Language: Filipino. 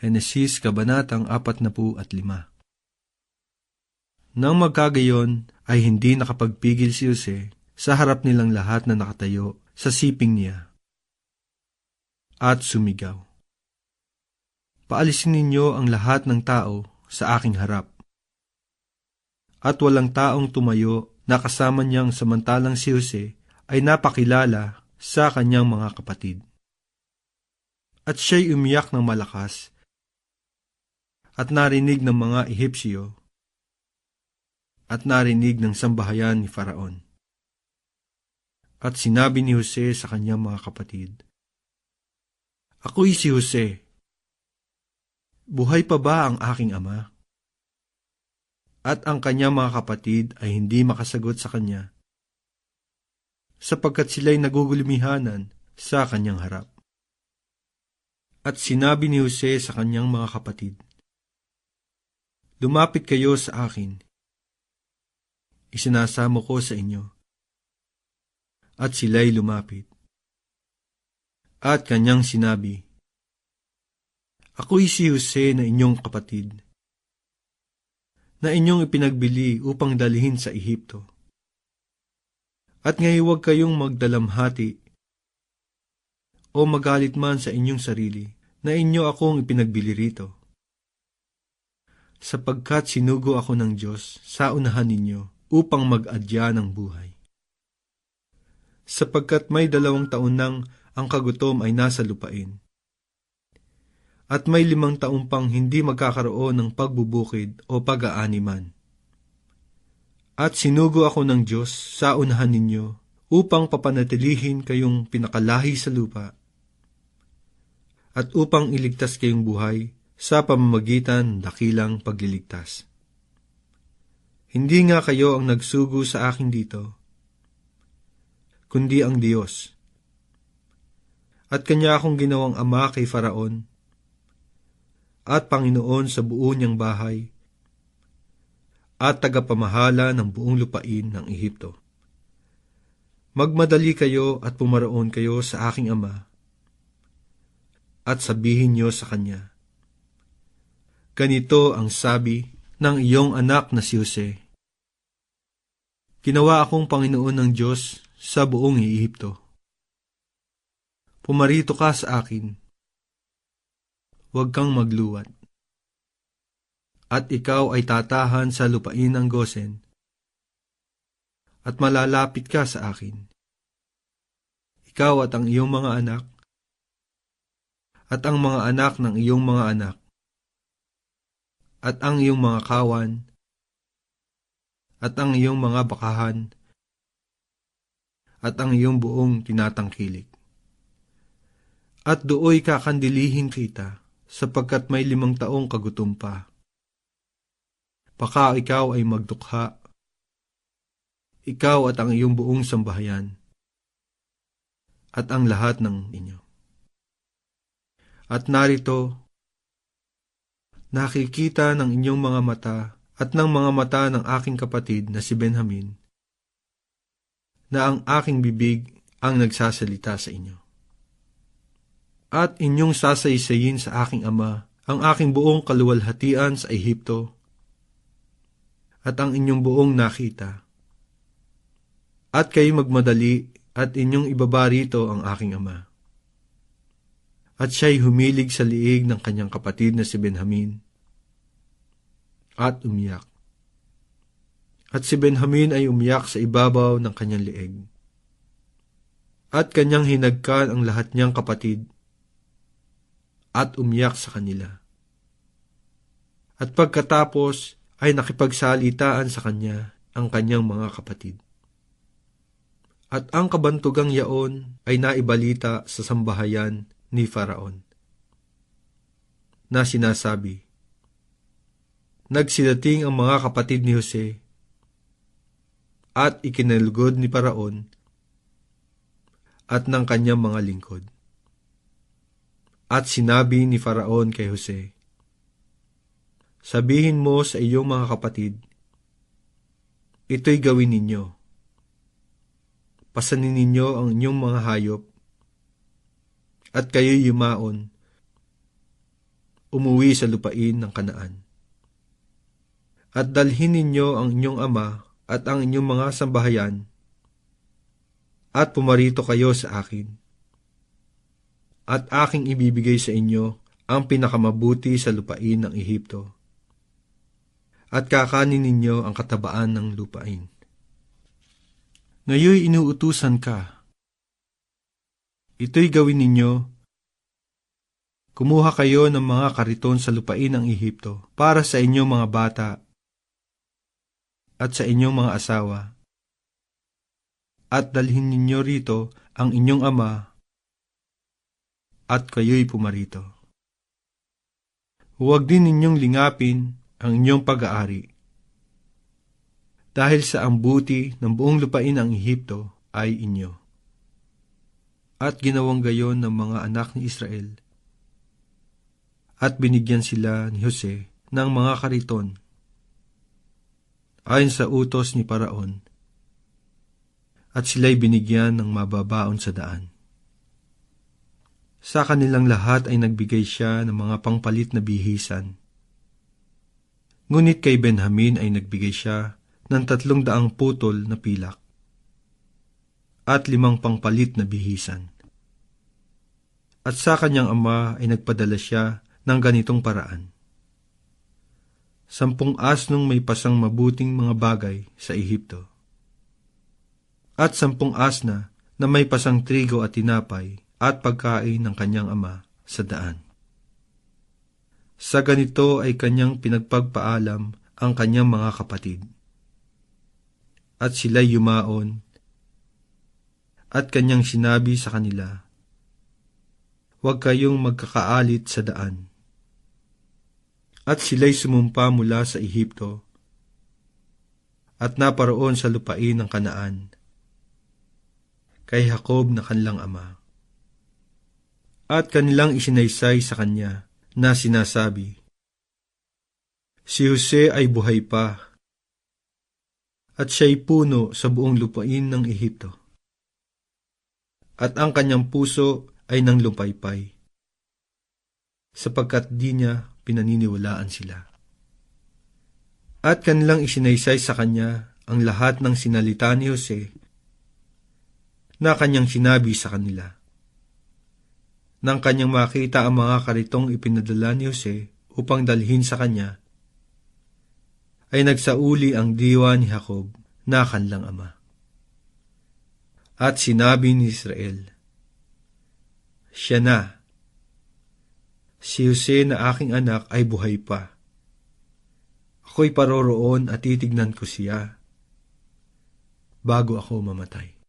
Henesis Kabanatang 45 Nang magkagayon ay hindi nakapagpigil si Jose sa harap nilang lahat na nakatayo sa siping niya. At sumigaw. Paalisin ninyo ang lahat ng tao sa aking harap. At walang taong tumayo na kasama niyang samantalang si Jose ay napakilala sa kanyang mga kapatid. At siya'y umiyak ng malakas at narinig ng mga Ehipsyo at narinig ng sambahayan ni Faraon. At sinabi ni Jose sa kanyang mga kapatid, Ako'y si Jose. Buhay pa ba ang aking ama? At ang kanyang mga kapatid ay hindi makasagot sa kanya, sapagkat sila'y nagugulumihanan sa kanyang harap. At sinabi ni Jose sa kanyang mga kapatid, Lumapit kayo sa akin. Isinasamo ko sa inyo. At sila'y lumapit. At kanyang sinabi, Ako'y si Jose na inyong kapatid, na inyong ipinagbili upang dalhin sa Ehipto. At ngayon huwag kayong magdalamhati o magalit man sa inyong sarili na inyo akong ipinagbili rito sapagkat sinugo ako ng Diyos sa unahan ninyo upang mag-adya ng buhay. Sapagkat may dalawang taon nang ang kagutom ay nasa lupain. At may limang taong pang hindi magkakaroon ng pagbubukid o pag-aaniman. At sinugo ako ng Diyos sa unahan ninyo upang papanatilihin kayong pinakalahi sa lupa at upang iligtas kayong buhay sa pamamagitan dakilang pagliligtas. Hindi nga kayo ang nagsugo sa akin dito, kundi ang Diyos. At kanya akong ginawang ama kay Faraon, at Panginoon sa buo niyang bahay, at tagapamahala ng buong lupain ng Ehipto. Magmadali kayo at pumaroon kayo sa aking ama, at sabihin niyo sa kanya, Ganito ang sabi ng iyong anak na si Jose. Ginawa akong Panginoon ng Diyos sa buong Ehipto. Pumarito ka sa akin. Huwag kang magluwat. At ikaw ay tatahan sa lupain ng Gosen. At malalapit ka sa akin. Ikaw at ang iyong mga anak. At ang mga anak ng iyong mga anak at ang iyong mga kawan, at ang iyong mga bakahan, at ang iyong buong tinatangkilik. At dooy kakandilihin kita, sapagkat may limang taong kagutom pa. Baka ikaw ay magdukha, ikaw at ang iyong buong sambahayan, at ang lahat ng inyo. At narito, nakikita ng inyong mga mata at ng mga mata ng aking kapatid na si Benjamin, na ang aking bibig ang nagsasalita sa inyo. At inyong sasaysayin sa aking ama ang aking buong kaluwalhatian sa Ehipto at ang inyong buong nakita. At kayo magmadali at inyong ibaba rito ang aking ama at siya'y humilig sa liig ng kanyang kapatid na si Benjamin at umiyak. At si Benjamin ay umiyak sa ibabaw ng kanyang liig. At kanyang hinagkan ang lahat niyang kapatid at umiyak sa kanila. At pagkatapos ay nakipagsalitaan sa kanya ang kanyang mga kapatid. At ang kabantugang yaon ay naibalita sa sambahayan ni Faraon na sinasabi, Nagsidating ang mga kapatid ni Jose at ikinalugod ni Faraon at ng kanyang mga lingkod. At sinabi ni Faraon kay Jose, Sabihin mo sa iyong mga kapatid, ito'y gawin ninyo. Pasanin ninyo ang inyong mga hayop at kayo'y yumaon umuwi sa lupain ng kanaan. At dalhin ninyo ang inyong ama at ang inyong mga sambahayan, at pumarito kayo sa akin. At aking ibibigay sa inyo ang pinakamabuti sa lupain ng Ehipto. At kakanin ninyo ang katabaan ng lupain. Ngayoy inuutusan ka. Ito'y gawin ninyo Kumuha kayo ng mga kariton sa lupain ng Ehipto para sa inyong mga bata at sa inyong mga asawa. At dalhin ninyo rito ang inyong ama at kayo'y pumarito. Huwag din ninyong lingapin ang inyong pag-aari. Dahil sa ang buti ng buong lupain ng Ehipto ay inyo. At ginawang gayon ng mga anak ni Israel at binigyan sila ni Jose ng mga kariton. Ayon sa utos ni Paraon, at sila'y binigyan ng mababaon sa daan. Sa kanilang lahat ay nagbigay siya ng mga pangpalit na bihisan. Ngunit kay Benjamin ay nagbigay siya ng tatlong daang putol na pilak at limang pangpalit na bihisan. At sa kanyang ama ay nagpadala siya ng ganitong paraan. Sampung asnong may pasang mabuting mga bagay sa Ehipto. At sampung asna na may pasang trigo at tinapay at pagkain ng kanyang ama sa daan. Sa ganito ay kanyang pinagpagpaalam ang kanyang mga kapatid. At sila'y yumaon, at kanyang sinabi sa kanila, Huwag kayong magkakaalit sa daan at sila'y sumumpa mula sa Ehipto at naparoon sa lupain ng kanaan kay Jacob na kanilang ama. At kanilang isinaysay sa kanya na sinasabi, Si Jose ay buhay pa at siya'y puno sa buong lupain ng Ehipto. At ang kanyang puso ay nang lumpaypay, sapagkat di niya pinaniniwalaan sila. At kanilang isinaysay sa kanya ang lahat ng sinalita ni Jose na kanyang sinabi sa kanila. Nang kanyang makita ang mga karitong ipinadala ni Jose upang dalhin sa kanya, ay nagsauli ang diwa ni Jacob na kanlang ama. At sinabi ni Israel, Siya na, si Jose na aking anak ay buhay pa. Ako'y paroroon at titignan ko siya bago ako mamatay.